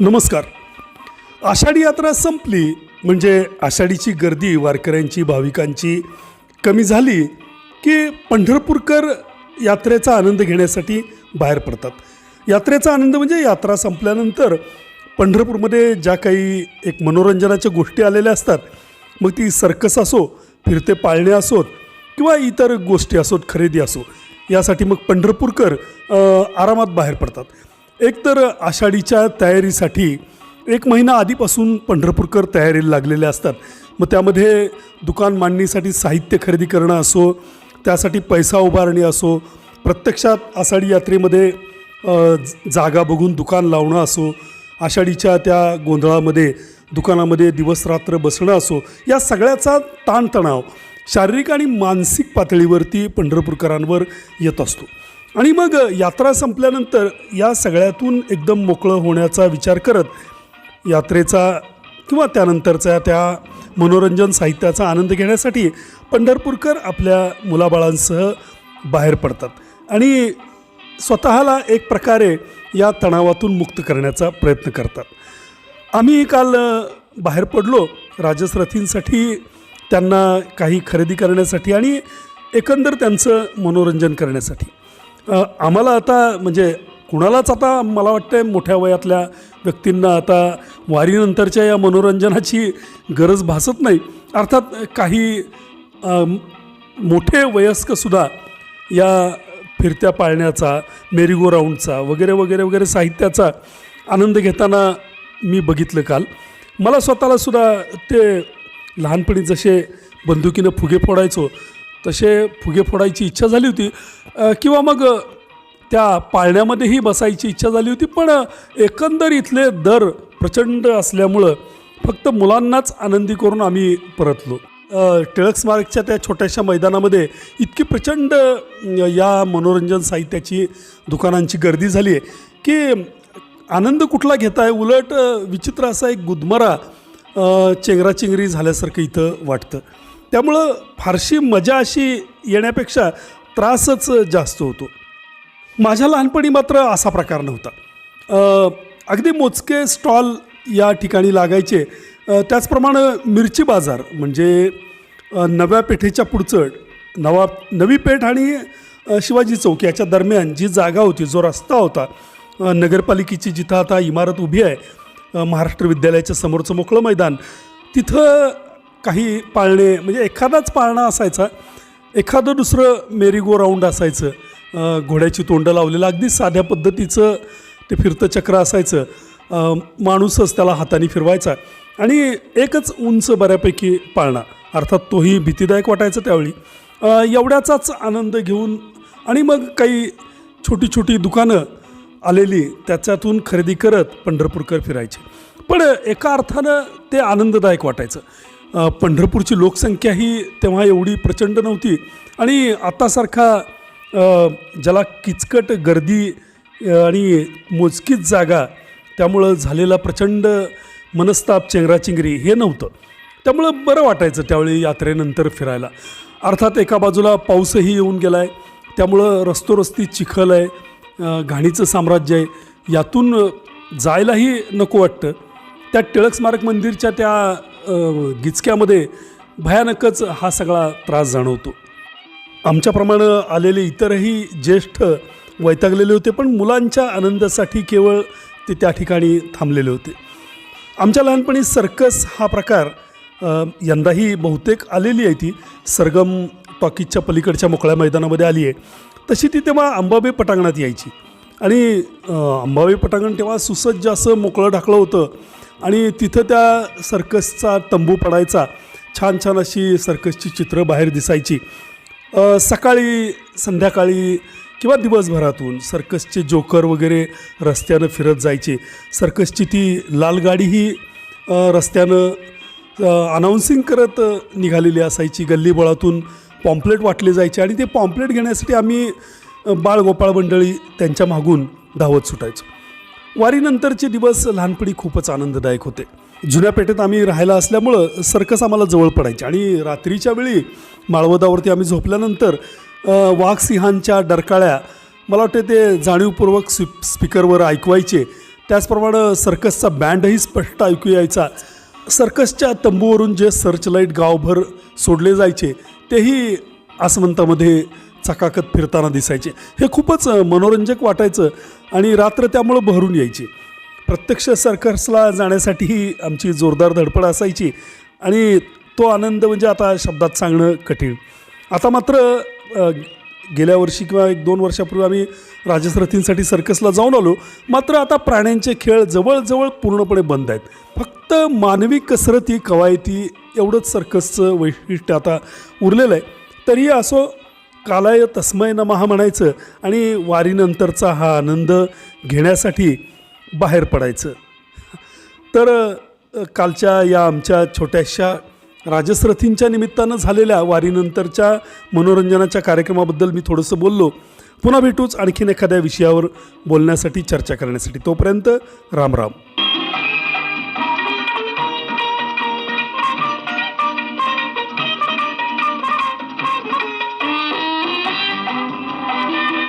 नमस्कार. आषाढी यात्रा संपली म्हणजे आषाढीची गर्दी वारकऱ्यांची भाविकांची कमी झाली की पंढरपूरकर यात्रेचा आनंद घेण्यासाठी बाहेर पडतात. यात्रेचा आनंद म्हणजे यात्रा संपल्यानंतर पंढरपूरमध्ये ज्या काही एक मनोरंजनाच्या गोष्टी आलेल्या असतात मग ती सर्कस असो फिरते पाळणे असोत किंवा इतर गोष्टी असोत खरेदी असो यासाठी मग पंढरपूरकर आरामात बाहेर पडतात. एकतर आषाढीच्या तयारीसाठी एक महिना आधीपासून पंढरपूरकर तयारीला लागलेले असतात. मग त्यामध्ये दुकान मांडणीसाठी साहित्य खरेदी करणं असो त्यासाठी पैसा उभारणी असो प्रत्यक्षात आषाढी यात्रेमध्ये जागा बघून दुकान लावणं असो आषाढीच्या त्या गोंधळामध्ये दुकानामध्ये दिवसरात्र बसणं असो या सगळ्याचा ताणतणाव शारीरिक आणि मानसिक पातळीवरती पंढरपूरकरांवर येत असतो. आणि मग यात्रा संपल्यानंतर या सगळ्यातून एकदम मोकळं होण्याचा विचार करत यात्रेचा किंवा त्यानंतरचा त्या मनोरंजन साहित्याचा आनंद घेण्यासाठी पंढरपूरकर आपल्या मुलाबाळांसह बाहेर पडतात. आणि स्वतःला एक प्रकारे या तणावातून मुक्त करण्याचा प्रयत्न करतात. आम्ही काल बाहेर पडलो. राजसरथींसाठी त्यांना काही खरेदी करण्यासाठी आणि एकंदर त्यांचं मनोरंजन करण्यासाठी. आम्हाला आता म्हणजे कुणालाच आता मला वाटतं मोठ्या वयातल्या व्यक्तींना आता वारीनंतरच्या या मनोरंजनाची गरज भासत नाही. अर्थात काही मोठे वयस्कसुद्धा या फिरत्या पाळण्याचा मेरीगो राऊंडचा वगैरे वगैरे वगैरे साहित्याचा आनंद घेताना मी बघितलं काल. मला स्वतःला सुद्धा ते लहानपणी जसे बंदुकीनं फुगे फोडायचो तसे फुगे फोडायची इच्छा झाली होती. किंवा मग त्या पाळण्यामध्येही बसायची इच्छा झाली होती पण एकंदर इथले दर प्रचंड असल्यामुळं फक्त मुलांनाच आनंदी करून आम्ही परतलो. टिळक स्मारकच्या त्या छोट्याशा मैदानामध्ये इतकी प्रचंड या मनोरंजन साहित्याची दुकानांची गर्दी झाली आहे की आनंद कुठला घेताय? उलट विचित्र असा एक गुदमरा चेंगराचेंगरी झाल्यासारखं इथं वाटतं. त्यामुळं फारशी मजा अशी येण्यापेक्षा त्रासच जास्त होतो. माझ्या लहानपणी मात्र असा प्रकार नव्हता. अगदी मोजके स्टॉल या ठिकाणी लागायचे. त्याचप्रमाणे मिरची बाजार म्हणजे नव्या पेठेच्या पुढचं नवा नवी पेठ आणि शिवाजी चौक याच्या दरम्यान जी जागा होती जो रस्ता होता नगरपालिकेची जिथं आता इमारत उभी आहे महाराष्ट्र विद्यालयाच्या समोरचं मोकळं मैदान तिथं काही पाळणे म्हणजे एखादाच पाळणा असायचा. एखादं दुसरं मेरी गो राऊंड असायचं. घोड्याची तोंडं लावलेलं अगदी साध्या पद्धतीचं ते फिरतं चक्र असायचं. माणूसच त्याला हाताने फिरवायचा. आणि एकच उंच बऱ्यापैकी पाळणा अर्थात तोही भीतीदायक वाटायचा त्यावेळी. एवढ्याचाच आनंद घेऊन आणि मग काही छोटी छोटी दुकानं आलेली त्याच्यातून खरेदी करत पंढरपूरकर फिरायचे. पण एका अर्थानं ते आनंददायक वाटायचं. पंढरपूरची लोकसंख्या ही तेव्हा एवढी प्रचंड नव्हती. आणि आतासारखा ज्याला किचकट गर्दी आणि मोजकीच जागा त्यामुळं झालेला प्रचंड मनस्ताप चेंगराचिंगरी हे नव्हतं. त्यामुळं बरं वाटायचं त्यावेळी यात्रेनंतर फिरायला. अर्थात एका बाजूला पाऊसही येऊन गेला आहे त्यामुळं रस्तोरस्ती चिखल आहे घाणीचं साम्राज्य आहे. यातून जायलाही नको वाटतं. त्या टिळक स्मारक मंदिरच्या त्या गिचक्यामध्ये भयानकच हा सगळा त्रास जाणवतो. आमच्याप्रमाणे आलेले इतरही ज्येष्ठ वैतागलेले होते पण मुलांच्या आनंदासाठी केवळ ते त्या ठिकाणी थांबलेले होते. आमच्या लहानपणी सर्कस हा प्रकार यंदाही बहुतेक आलेली आहे ती. सरगम टॉकीजच्या पलीकडच्या मोकळ्या मैदानामध्ये आली आहे. तशी ती तेव्हा अंबाबे पटांगणात यायची. आणि अंबाबे अंबाबाई पटांगण तेव्हा सुसज्ज असं मोकळं ढाकलं होतं. आणि तिथं त्या सर्कसचा तंबू पडायचा. छान छान अशी सर्कसची चित्रं बाहेर दिसायची. सकाळी संध्याकाळी किंवा दिवसभरातून सर्कसचे जोकर वगैरे रस्त्यानं फिरत जायचे. सर्कसची ती लाल गाडीही रस्त्यानं अनाऊन्सिंग करत निघालेली असायची. गल्लीबोळातून पॉम्पलेट वाटले जायचे आणि ते पॉम्पलेट घेण्यासाठी आम्ही बाळगोपाळ मंडळी त्यांच्या मागून धावत सुटायचो. वारीनंतरचे दिवस लहानपणी खूपच आनंददायक होते. जुन्या पेठेत आम्ही राहायला असल्यामुळं सर्कस आम्हाला जवळ पडायचे आणि रात्रीच्या वेळी माळवदावरती आम्ही झोपल्यानंतर वाघसिंहांच्या डरकाळ्या मला वाटते ते जाणीवपूर्वक स्पी स्पीकरवर ऐकवायचे. त्याचप्रमाणे सर्कसचा बँडही स्पष्ट ऐकू यायचा. सर्कसच्या तंबूवरून जे सर्चलाईट गावभर सोडले जायचे तेही आसमंतामध्ये चकाकत फिरताना दिसायचे. हे खूपच मनोरंजक वाटायचं आणि रात्र त्यामुळं भरून यायची. प्रत्यक्ष सर्कसला जाण्यासाठी आमची जोरदार धडपड असायची आणि तो आनंद म्हणजे आता शब्दात सांगणं कठीण. आता मात्र गेल्या वर्षी किंवा एक दोन वर्षापूर्वी आम्ही राजसरथींसाठी सर्कसला जाऊन आलो. मात्र आता प्राण्यांचे खेळ जवळजवळ पूर्णपणे बंद आहेत. फक्त मानवी कसरती कवायती एवढंच सर्कसचं वैशिष्ट्य आता उरलेलं आहे. तरीही असो कालाय तस्मय नमहा म्हणायचं आणि वारीनंतरचा हा आनंद घेण्यासाठी बाहेर पडायचं. तर कालच्या या आमच्या छोट्याशा राजसरथींच्या निमित्तानं झालेल्या वारीनंतरच्या मनोरंजनाच्या कार्यक्रमाबद्दल मी थोडंसं बोललो. पुन्हा भेटूच आणखीन एखाद्या विषयावर बोलण्यासाठी चर्चा करण्यासाठी. तोपर्यंत राम राम.